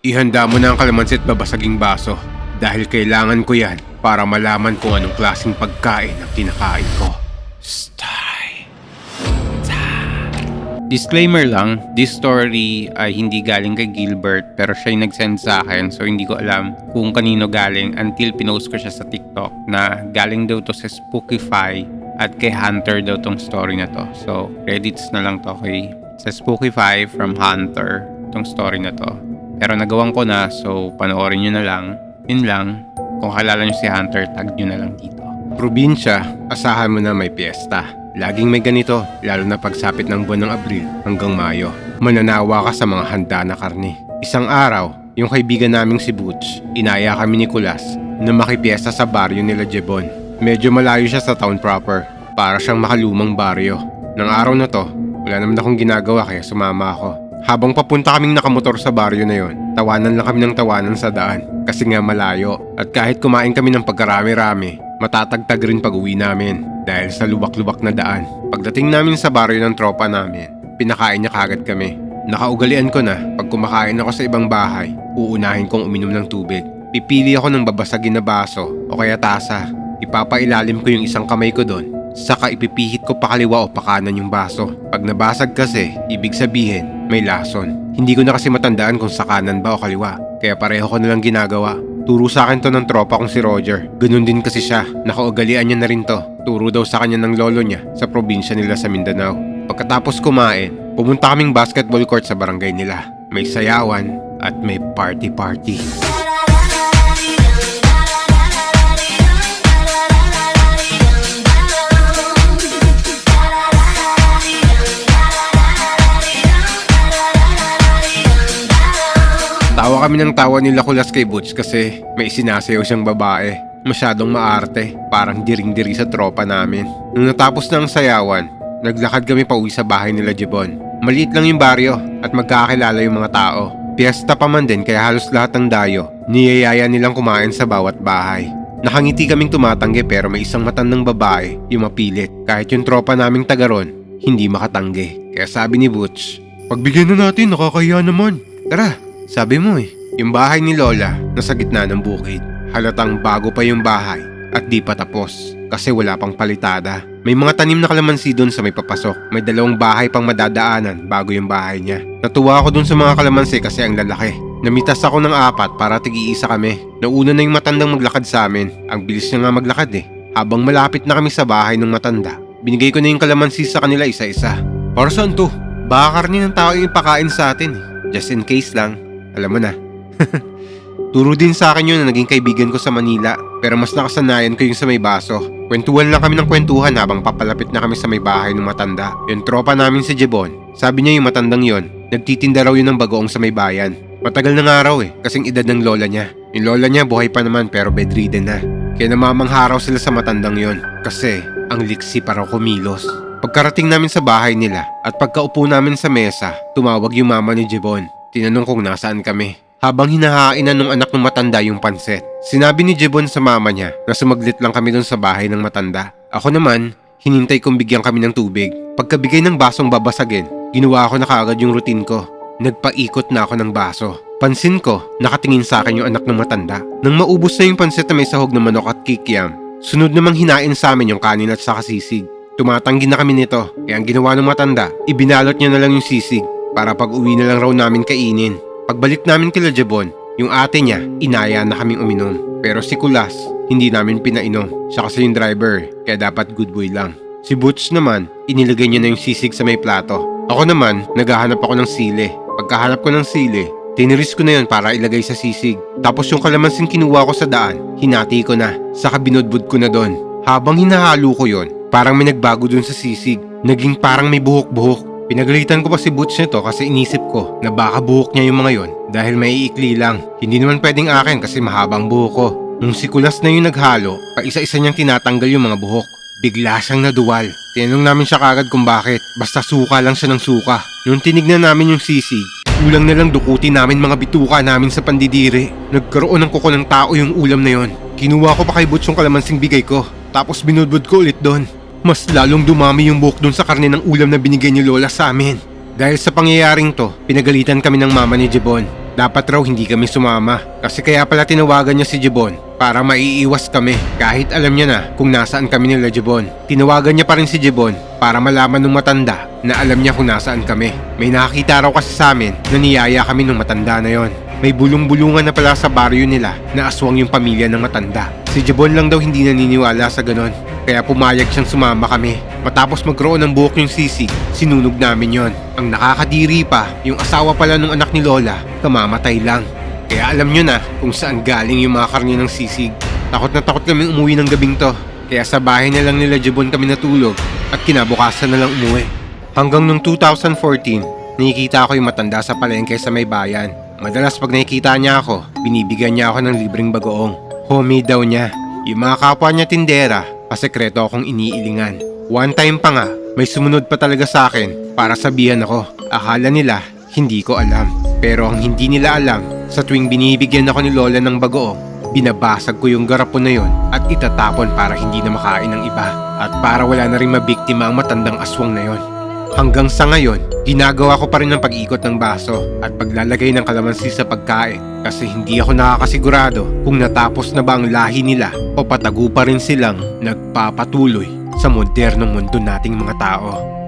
Ihanda mo na ang kalamansi at babasaging baso dahil kailangan ko yan para malaman kung anong klaseng pagkain ang kinakain ko. Stay. Disclaimer lang, this story ay hindi galing kay Gilbert pero siya yung nag-send sa akin so hindi ko alam kung kanino galing until pinost ko siya sa TikTok na galing daw to sa Spookify at kay Hunter daw tong story na to. So, credits na lang to kay sa Spookify from Hunter tong story na to. Pero nagawan ko na so panoorin nyo na lang. Yun lang. Kung kalala nyo si Hunter, tag nyo na lang dito. Probinsya, asahan mo na may piyesta. Laging may ganito, lalo na pagsapit ng buwan ng Abril hanggang Mayo. Mananawa ka sa mga handa na karne. Isang araw, yung kaibigan naming si Butch, inaya kami ni Kulas na makipiesta sa baryo nila Jebon. Medyo malayo siya sa town proper, para siyang makalumang baryo. Nang araw na to, wala naman akong ginagawa kaya sumama ako. Habang papunta kaming nakamotor sa baryo na yon, tawanan lang kami ng tawanan sa daan kasi nga malayo. At kahit kumain kami ng pagkarami-rami, matatagtag rin pag uwi namin dahil sa lubak-lubak na daan. Pagdating namin sa baryo ng tropa namin, pinakain niya kagad kami. Nakaugalian ko na pag kumakain ako sa ibang bahay, uunahin kong uminom ng tubig. Pipili ako ng babasagin na baso o kaya tasa. Ipapailalim ko yung isang kamay ko doon Saka ipipihit ko pakaliwa o pakanan yung baso. Pag nabasag kasi, ibig sabihin, may lason. Hindi ko na kasi matandaan kung sa kanan ba o kaliwa. Kaya pareho ko na lang ginagawa. Turo sa akin to ng tropa kong si Roger. Ganun din kasi siya. Nakaugalian niya na rin to. Turo daw sa kanya ng lolo niya sa probinsya nila sa Mindanao. Pagkatapos kumain, pumunta kaming basketball court sa barangay nila. May sayawan at may party-party. Kami ng tawa nila kulas kay Butch kasi may sinasayaw siyang babae. Masyadong maarte, parang diring-diri sa tropa namin. Nung natapos na ang sayawan, naglakad kami pauwi sa bahay nila Jebon. Maliit lang yung baryo at magkakilala yung mga tao. Piyesta pa man din kaya halos lahat ng dayo, niyayaya nilang kumain sa bawat bahay. Nakangiti kaming tumatanggi pero may isang matandang babae yung mapilit. Kahit yung tropa naming taga ron, hindi makatanggi. Kaya sabi ni Butch, Pagbigyan na natin, nakakaya naman. Tara, sabi mo eh. Yung bahay ni Lola, nasa gitna ng bukid. Halatang bago pa yung bahay at di pa tapos kasi wala pang palitada. May mga tanim na kalamansi doon sa may papasok. May dalawang bahay pang madadaanan bago yung bahay niya. Natuwa ako doon sa mga kalamansi kasi ang lalaki. Namitas ako ng apat para tigi-isa kami. Nauna na yung matandang maglakad sa amin. Ang bilis niya nga maglakad eh. Habang malapit na kami sa bahay ng matanda, binigay ko na yung kalamansi sa kanila isa-isa. Para saan to? Baka karni ng tao yung ipakain sa atin eh. Just in case lang. Alam mo na. Turo din sa akin yun na naging kaibigan ko sa Manila pero mas nakasanayan ko yung sa may baso. Kwentuhan lang kami ng kwentuhan habang papalapit na kami sa may bahay ng matanda. Yung tropa namin si Jebon, sabi niya yung matandang yon, nagtitinda raw yun ng bagoong sa may bayan. Matagal na nga raw eh, kasing edad ng lola niya. Yung lola niya buhay pa naman pero bedridden na. Kaya namamangha raw sila sa matandang yon kasi ang liksi para kumilos. Pagkarating namin sa bahay nila at pagkaupo namin sa mesa, tumawag yung mama ni Jebon. Tinanong kung nasaan kami. Habang hinahainan ng anak ng matanda yung panset. Sinabi ni Jebon sa mama niya na sumaglit lang kami dun sa bahay ng matanda. Ako naman, hinintay kong bigyan kami ng tubig. Pagkabigay ng basong babasagin, ginawa ko na kaagad yung routine ko. Nagpaikot na ako ng baso. Pansin ko, nakatingin sa akin yung anak ng matanda. Nang maubos na yung pansit na may sahog na manok at kikiam, sunod namang hinain sa amin yung kanin at saka sisig. Tumatanggi na kami nito, kaya ang ginawa ng matanda, ibinalot niya na lang yung sisig para pag uwi na lang raw namin kainin. Pagbalik namin kila Jebon, yung ate niya, inaya na kaming uminom. Pero si Kulas, hindi namin pinainom. Siya kasi yung driver, kaya dapat good boy lang. Si Butch naman, inilagay niya na yung sisig sa may plato. Ako naman, naghahanap ako ng sili. Pagkahanap ko ng sili, tiniris ko na yun para ilagay sa sisig. Tapos yung kalamansing kinuha ko sa daan, hinati ko na, saka binudbud ko na doon. Habang hinahalo ko yon, parang may nagbago dun sa sisig. Naging parang may buhok-buhok. Pinagalitan ko pa si Butch nito kasi inisip ko na baka buhok niya yung mga yon dahil may iikli lang. Hindi naman pwedeng akin kasi mahabang buhok ko. Nung si Kulas na yung naghalo, pa isa-isa niyang tinatanggal yung mga buhok. Bigla siyang naduwal. Tinanong namin siya kagad kung bakit. Basta suka lang siya ng suka. Nung tinignan namin yung sisig, kulang na lang dukutin namin mga bituka namin sa pandidiri. Nagkaroon ng kuko ng tao yung ulam na yon. Kinuha ko pa kay Butch yung kalamansing bigay ko. Tapos binudbud ko ulit doon. Mas lalong dumami yung buhok dun sa karne ng ulam na binigay ni Lola sa amin. Dahil sa pangyayaring to, pinagalitan kami ng mama ni Jebon. Dapat raw hindi kami sumama kasi kaya pala tinawagan niya si Jibon para maiiwas kami kahit alam niya na kung nasaan kami nila Jibon. Tinawagan niya pa rin si Jibon para malaman ng matanda na alam niya kung nasaan kami. May nakakita raw kasi sa amin na niyaya kami ng matanda na yon. May bulong-bulungan na pala sa baryo nila na aswang yung pamilya ng matanda. Si Jabon lang daw hindi naniniwala sa ganon. Kaya pumayag siyang sumama kami. Matapos magkaroon ng buhok yung sisig, sinunog namin yon. Ang nakakadiri pa, yung asawa pala ng anak ni Lola, kamamatay lang. Kaya alam nyo na kung saan galing yung mga karne ng sisig. Takot na takot kami umuwi ng gabing to. Kaya sa bahay na lang nila Jabon kami natulog at kinabukasan na lang umuwi. Hanggang nung 2014, nakikita ko yung matanda sa palengke sa may bayan. Madalas pag nakikita niya ako, binibigyan niya ako ng libreng bagoong. Homie daw niya. Yung mga kapwa niya tindera, pasekreto akong iniilingan. One time pa nga, may sumunod pa talaga sa akin para sabihan ako. Akala nila, hindi ko alam. Pero ang hindi nila alam, sa tuwing binibigyan ako ni Lola ng bagoong, binabasag ko yung garapon na yon at itatapon para hindi na makain ng iba at para wala na rin mabiktima ang matandang aswang na yon. Hanggang sa ngayon, ginagawa ko pa rin ang pag-ikot ng baso at paglalagay ng kalamansi sa pagkain kasi hindi ako nakakasigurado kung natapos na ba ang lahi nila o patago pa rin silang nagpapatuloy sa modernong mundo nating mga tao.